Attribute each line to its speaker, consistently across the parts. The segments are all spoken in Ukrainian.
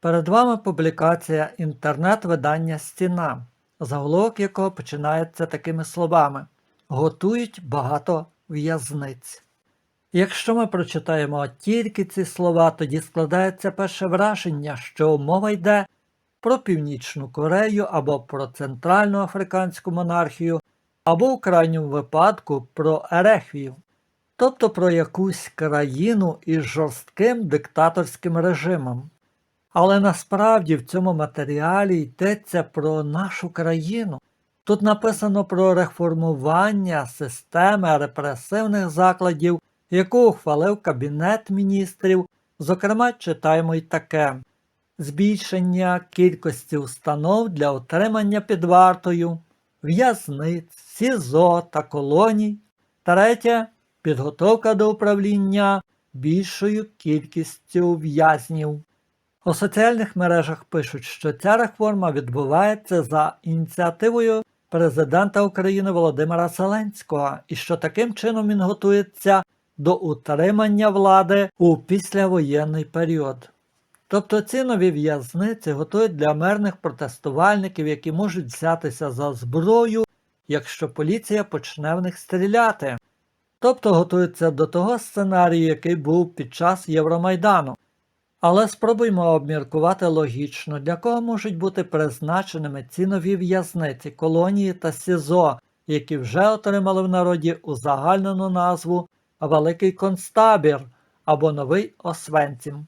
Speaker 1: Перед вами публікація інтернет-видання Стіна, заголовок якого починається такими словами: Готують багато в'язниць. Якщо ми прочитаємо тільки ці слова, тоді складається перше враження, що мова йде про Північну Корею або про Центральну Африканську монархію, або в крайньому випадку про Ерехвію, тобто про якусь країну із жорстким диктаторським режимом. Але насправді в цьому матеріалі йдеться про нашу країну. Тут написано про реформування системи репресивних закладів, яку ухвалив Кабінет міністрів. Зокрема, читаємо й таке: збільшення кількості установ для отримання під вартою, в'язниць, СІЗО та колоній. Третє підготовка до управління більшою кількістю в'язнів. У соціальних мережах пишуть, що ця реформа відбувається за ініціативою президента України Володимира Зеленського і що таким чином він готується до утримання влади у післявоєнний період. Тобто ці нові в'язниці готують для мирних протестувальників, які можуть взятися за зброю, якщо поліція почне в них стріляти. Тобто готуються до того сценарію, який був під час Євромайдану. Але спробуймо обміркувати логічно, для кого можуть бути призначеними ці нові в'язниці, колонії та СІЗО, які вже отримали в народі узагальнену назву Великий концтабір або Новий Освенцім.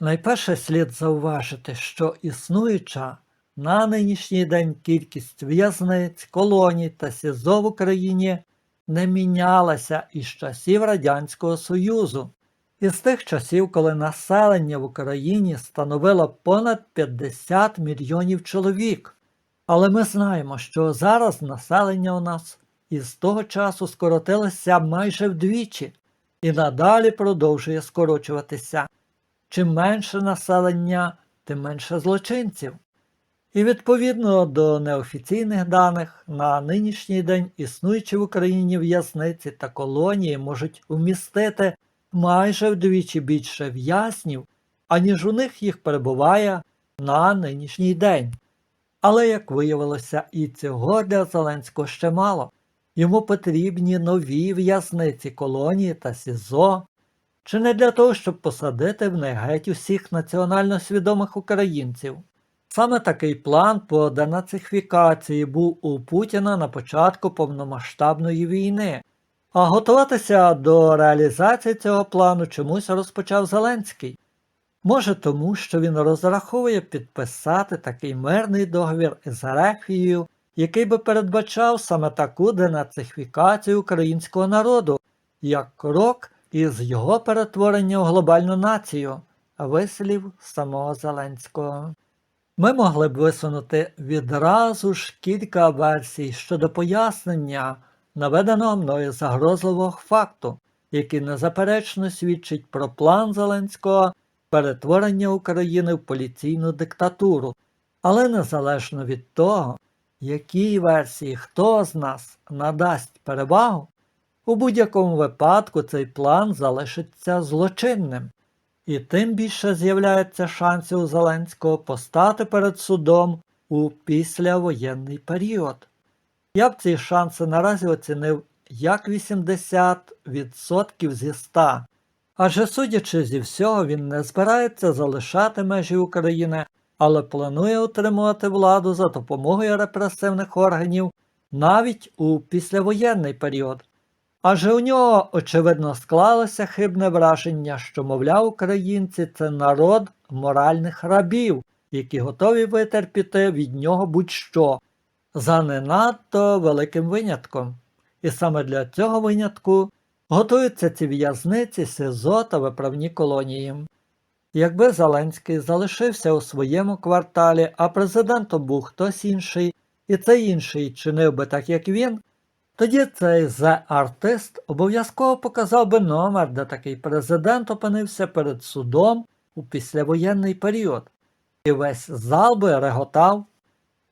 Speaker 1: Найперше слід зауважити, що існуюча на нинішній день кількість в'язниць, колоній та СІЗО в Україні не мінялася із часів Радянського Союзу. Із тих часів, коли населення в Україні становило понад 50 мільйонів чоловік. Але ми знаємо, що зараз населення у нас із того часу скоротилося майже вдвічі і надалі продовжує скорочуватися. Чим менше населення, тим менше злочинців. І відповідно до неофіційних даних, на нинішній день існуючі в Україні в'язниці та колонії можуть вмістити майже вдвічі більше в'язнів, аніж у них їх перебуває на нинішній день. Але, як виявилося, і цього для Зеленського ще мало. Йому потрібні нові в'язниці колонії та СІЗО, чи не для того, щоб посадити в них геть усіх національно свідомих українців. Саме такий план по денацифікації був у Путіна на початку повномасштабної війни, а готуватися до реалізації цього плану чомусь розпочав Зеленський. Може тому, що він розраховує підписати такий мирний договір із Ерефією, який би передбачав саме таку денацифікацію українського народу, як крок із його перетворення у глобальну націю, вислів самого Зеленського. Ми могли б висунути відразу ж кілька версій щодо пояснення наведеного мною загрозливого факту, який незаперечно свідчить про план Зеленського перетворення України в поліційну диктатуру, але незалежно від того, якій версії хто з нас надасть перевагу, у будь-якому випадку цей план залишиться злочинним, і тим більше з'являється шансів Зеленського постати перед судом у післявоєнний період. Я б ці шанси наразі оцінив як 80% зі 100, адже судячи зі всього, він не збирається залишати межі України, але планує утримувати владу за допомогою репресивних органів навіть у післявоєнний період. Адже у нього, очевидно, склалося хибне враження, що, мовляв, українці це народ моральних рабів, які готові витерпіти від нього будь-що, за не надто великим винятком. І саме для цього винятку готуються ці в'язниці, СИЗО та виправні колонії. Якби Зеленський залишився у своєму кварталі, а президентом був хтось інший, і цей інший чинив би так, як він, тоді цей зе-артист обов'язково показав би номер, де такий президент опинився перед судом у післявоєнний період, і весь зал би реготав.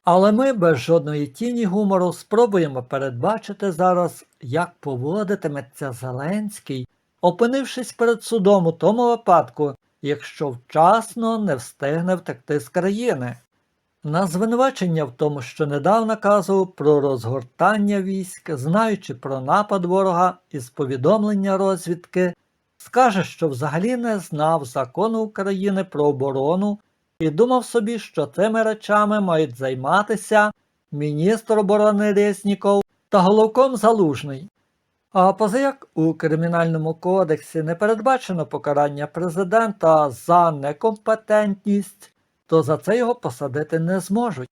Speaker 1: Але ми без жодної тіні гумору спробуємо передбачити зараз, як поводитиметься Зеленський, опинившись перед судом у тому випадку, якщо вчасно не встигне втекти з країни. На звинувачення в тому, що не дав наказу про розгортання військ, знаючи про напад ворога із повідомлення розвідки, скаже, що взагалі не знав закону України про оборону і думав собі, що цими речами мають займатися міністр оборони Резніков та головком Залужний. А позаяк у Кримінальному кодексі не передбачено покарання президента за некомпетентність, то за це його посадити не зможуть.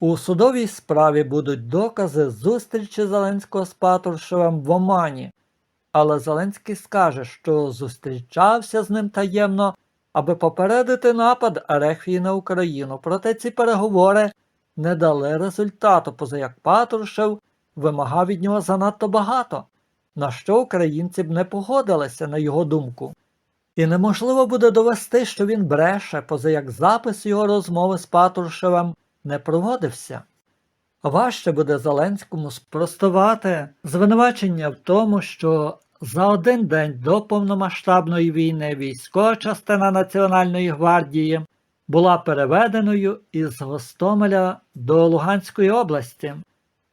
Speaker 1: У судовій справі будуть докази зустрічі Зеленського з Патрушевим в Омані, але Зеленський скаже, що зустрічався з ним таємно, аби попередити напад Ерефії на Україну. Проте ці переговори не дали результату, позаяк Патрушев вимагав від нього занадто багато, на що українці б не погодилися, на його думку. І неможливо буде довести, що він бреше, позаяк запис його розмови з Патрушевим не проводився. Важче буде Зеленському спростувати звинувачення в тому, що за один день до повномасштабної війни військова частина Національної гвардії була переведеною із Гостомеля до Луганської області,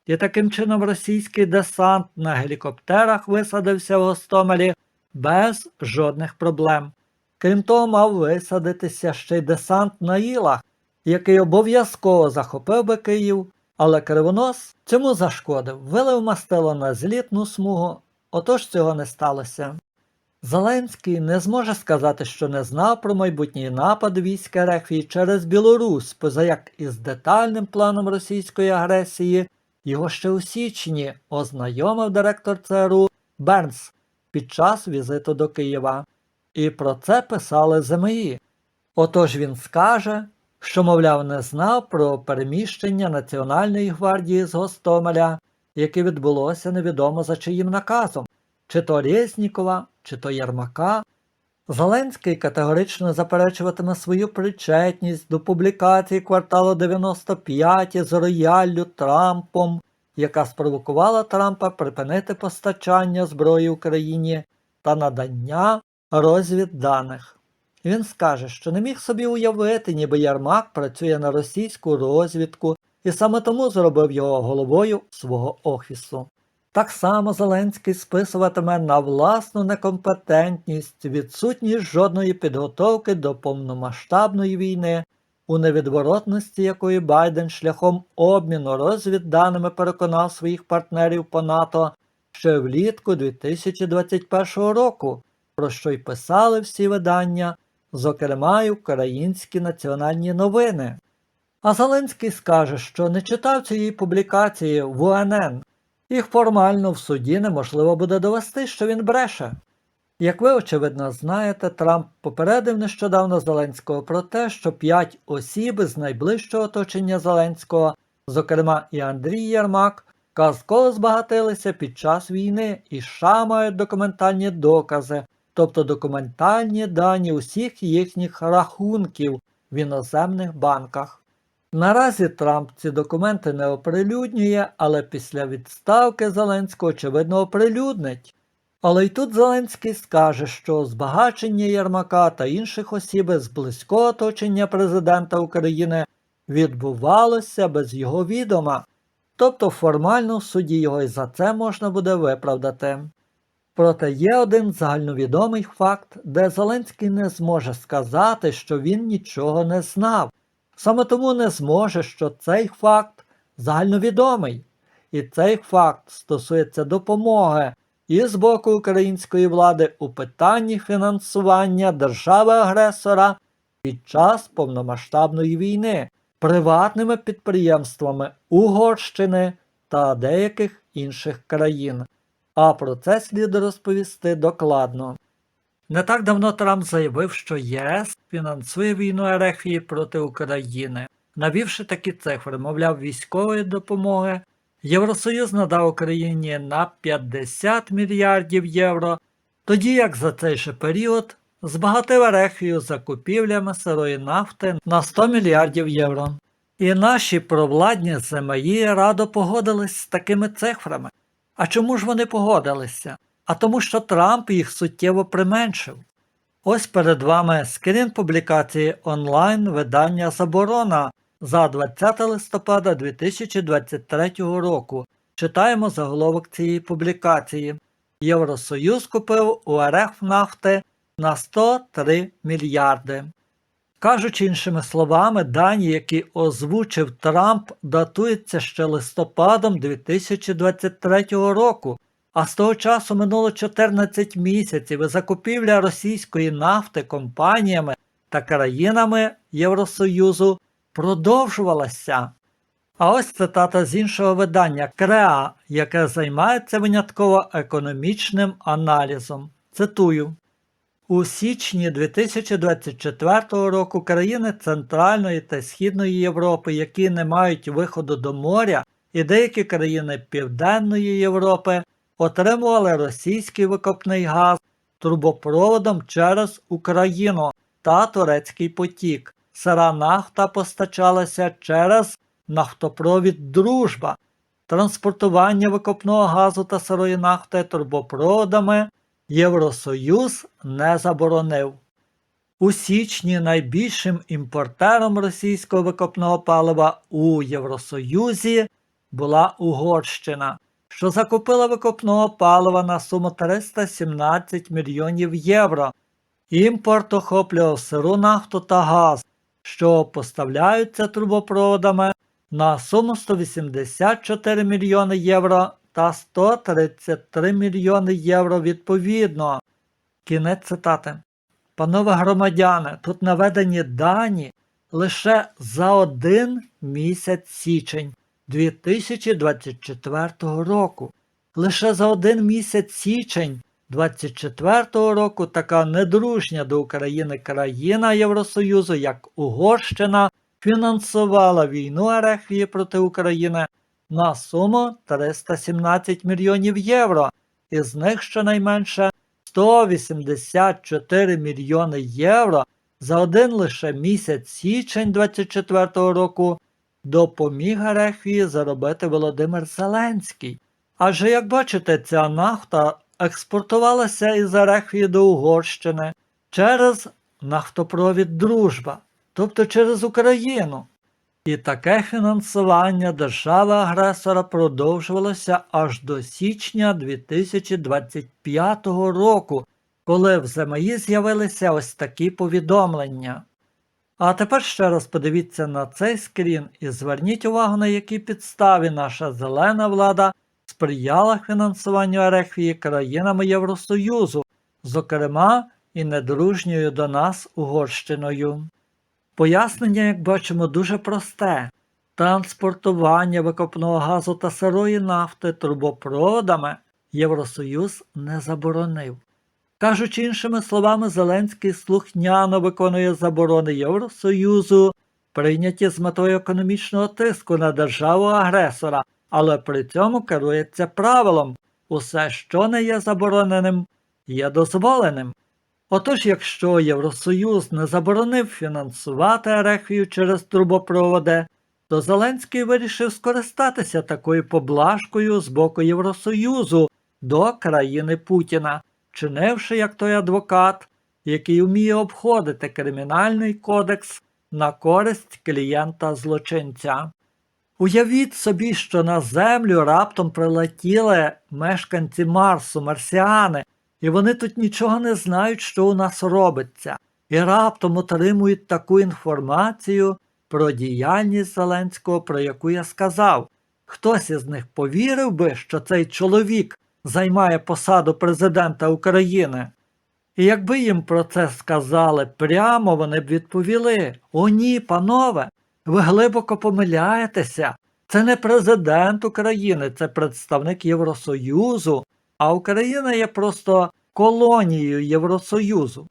Speaker 1: і таким чином російський десант на гелікоптерах висадився в Гостомелі без жодних проблем. Крім того, мав висадитися ще й десант на Ілах, який обов'язково захопив би Київ, але Кривонос цьому зашкодив, вилив мастило на злітну смугу, отож цього не сталося. Зеленський не зможе сказати, що не знав про майбутній напад військ Ерефії через Білорусь, позаяк із детальним планом російської агресії його ще у січні ознайомив директор ЦРУ Бернс під час візиту до Києва. І про це писали ЗМІ. Отож він скаже, що, мовляв, не знав про переміщення Національної гвардії з Гостомеля, яке відбулося невідомо за чиїм наказом, чи то Резнікова, чи то Єрмака. Зеленський категорично заперечуватиме свою причетність до публікації кварталу 95 з рояллю Трампом, яка спровокувала Трампа припинити постачання зброї Україні та надання розвідданих. Він скаже, що не міг собі уявити, ніби Ярмак працює на російську розвідку і саме тому зробив його головою свого офісу. Так само Зеленський списуватиме на власну некомпетентність, відсутність жодної підготовки до повномасштабної війни, у невідворотності якої Байден шляхом обміну розвідданими переконав своїх партнерів по НАТО ще влітку 2021 року, про що й писали всі видання, зокрема й українські національні новини. А Зеленський скаже, що не читав цієї публікації в УНН. Їх формально в суді неможливо буде довести, що він бреше. Як ви, очевидно, знаєте, Трамп попередив нещодавно Зеленського про те, що п'ять осіб з найближчого оточення Зеленського, зокрема і Андрій Єрмак, казково збагатилися під час війни і США мають документальні докази, тобто документальні дані усіх їхніх рахунків в іноземних банках. Наразі Трамп ці документи не оприлюднює, але після відставки Зеленського очевидно оприлюднить. Але й тут Зеленський скаже, що збагачення Єрмака та інших осіб з близького оточення президента України відбувалося без його відома, тобто формально в суді його і за це можна буде виправдати. Проте є один загальновідомий факт, де Зеленський не зможе сказати, що він нічого не знав. Саме тому не зможе, що цей факт загальновідомий, і цей факт стосується допомоги і з боку української влади у питанні фінансування держави-агресора під час повномасштабної війни приватними підприємствами Угорщини та деяких інших країн. А про це слід розповісти докладно. Не так давно Трамп заявив, що ЄС фінансує війну Ерефії проти України, навівши такі цифри, мовляв, військової допомоги. Євросоюз надав Україні на 50 мільярдів євро, тоді як за цей же період збагатив Ерефію закупівлями сирої нафти на 100 мільярдів євро. І наші провладні ЗМІ радо погодились з такими цифрами. А чому ж вони погодилися? А тому, що Трамп їх суттєво применшив. Ось перед вами скрін публікації онлайн видання Заборона за 20 листопада 2023 року. Читаємо заголовок цієї публікації. Євросоюз купив у РФ нафти на 103 мільярди. Кажучи іншими словами, дані, які озвучив Трамп, датуються ще листопадом 2023 року, а з того часу минуло 14 місяців і закупівля російської нафти компаніями та країнами Євросоюзу продовжувалася. А ось цитата з іншого видання КРЕА, яке займається винятково економічним аналізом. Цитую. У січні 2024 року країни Центральної та Східної Європи, які не мають виходу до моря, і деякі країни Південної Європи отримували російський викопний газ трубопроводом через Україну та Турецький потік. Сира нафта постачалася через нафтопровід Дружба, транспортування викопного газу та сирої нафти трубопроводами Євросоюз не заборонив. У січні найбільшим імпортером російського викопного палива у Євросоюзі була Угорщина, що закупила викопного палива на суму 317 мільйонів євро. Імпорт охоплював сиру нафту та газ, що поставляються трубопроводами на суму 184 мільйони євро та 133 мільйони євро відповідно. Кінець цитати. Панове громадяни, тут наведені дані лише за один місяць січень 2024 року. Лише за один місяць січень 2024 року така недружня до України країна Євросоюзу, як Угорщина, фінансувала війну Ерефії проти України на суму 317 мільйонів євро, із них щонайменше 184 мільйони євро за один лише місяць січень 2024 року допоміг Ерефії заробити Володимир Зеленський. Адже, як бачите, ця нафта експортувалася із Ерефії до Угорщини через нафтопровід Дружба, тобто через Україну. І таке фінансування держави-агресора продовжувалося аж до січня 2025 року, коли в ЗМІ з'явилися ось такі повідомлення. А тепер ще раз подивіться на цей скрін і зверніть увагу, на якій підставі наша зелена влада сприяла фінансуванню Ерефії країнами Євросоюзу, зокрема і недружньою до нас Угорщиною. Пояснення, як бачимо, дуже просте. Транспортування викопного газу та сирої нафти трубопроводами Євросоюз не заборонив. Кажучи іншими словами, Зеленський слухняно виконує заборони Євросоюзу, прийняті з метою економічного тиску на державу-агресора, але при цьому керується правилом усе, що не є забороненим, є дозволеним. Отож, якщо Євросоюз не заборонив фінансувати Ерефію через трубопроводи, то Зеленський вирішив скористатися такою поблажкою з боку Євросоюзу до країни Путіна, чинивши як той адвокат, який вміє обходити кримінальний кодекс на користь клієнта злочинця. Уявіть собі, що на Землю раптом прилетіли мешканці Марсу, марсіани, і вони тут нічого не знають, що у нас робиться, і раптом отримують таку інформацію про діяльність Зеленського, про яку я сказав. Хтось із них повірив би, що цей чоловік займає посаду президента України. І якби їм про це сказали прямо, вони б відповіли: О, ні, панове, ви глибоко помиляєтеся. Це не президент України, це представник Євросоюзу, а Україна є просто колонією Євросоюзу.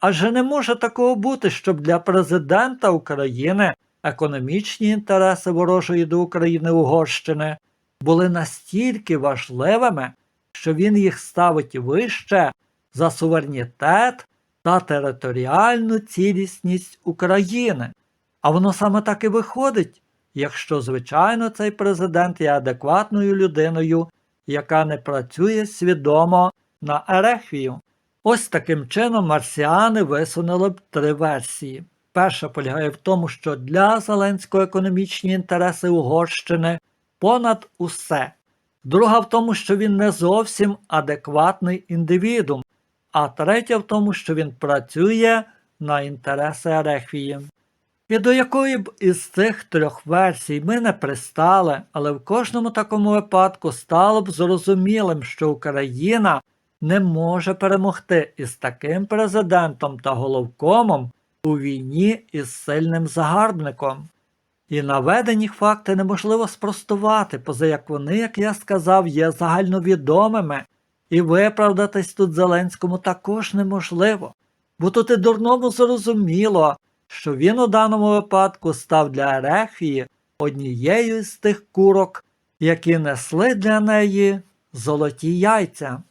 Speaker 1: Адже не може такого бути, щоб для президента України економічні інтереси ворожої до України Угорщини були настільки важливими, що він їх ставить вище за суверенітет та територіальну цілісність України. А воно саме так і виходить, якщо, звичайно, цей президент є адекватною людиною, яка не працює свідомо на Ерефію. Ось таким чином марсіани висунули б три версії. Перша полягає в тому, що для Зеленського економічні інтереси Угорщини понад усе. Друга в тому, що він не зовсім адекватний індивідум, а третя в тому, що він працює на інтереси Ерефії. І до якої б із цих трьох версій ми не пристали, але в кожному такому випадку стало б зрозумілим, що Україна не може перемогти із таким президентом та головкомом у війні із сильним загарбником. І наведені факти неможливо спростувати, поза як вони, як я сказав, є загальновідомими, і виправдатись тут Зеленському також неможливо, бо тут і дурному зрозуміло, що він у даному випадку став для Ерефії однією з тих курок, які несли для неї золоті яйця.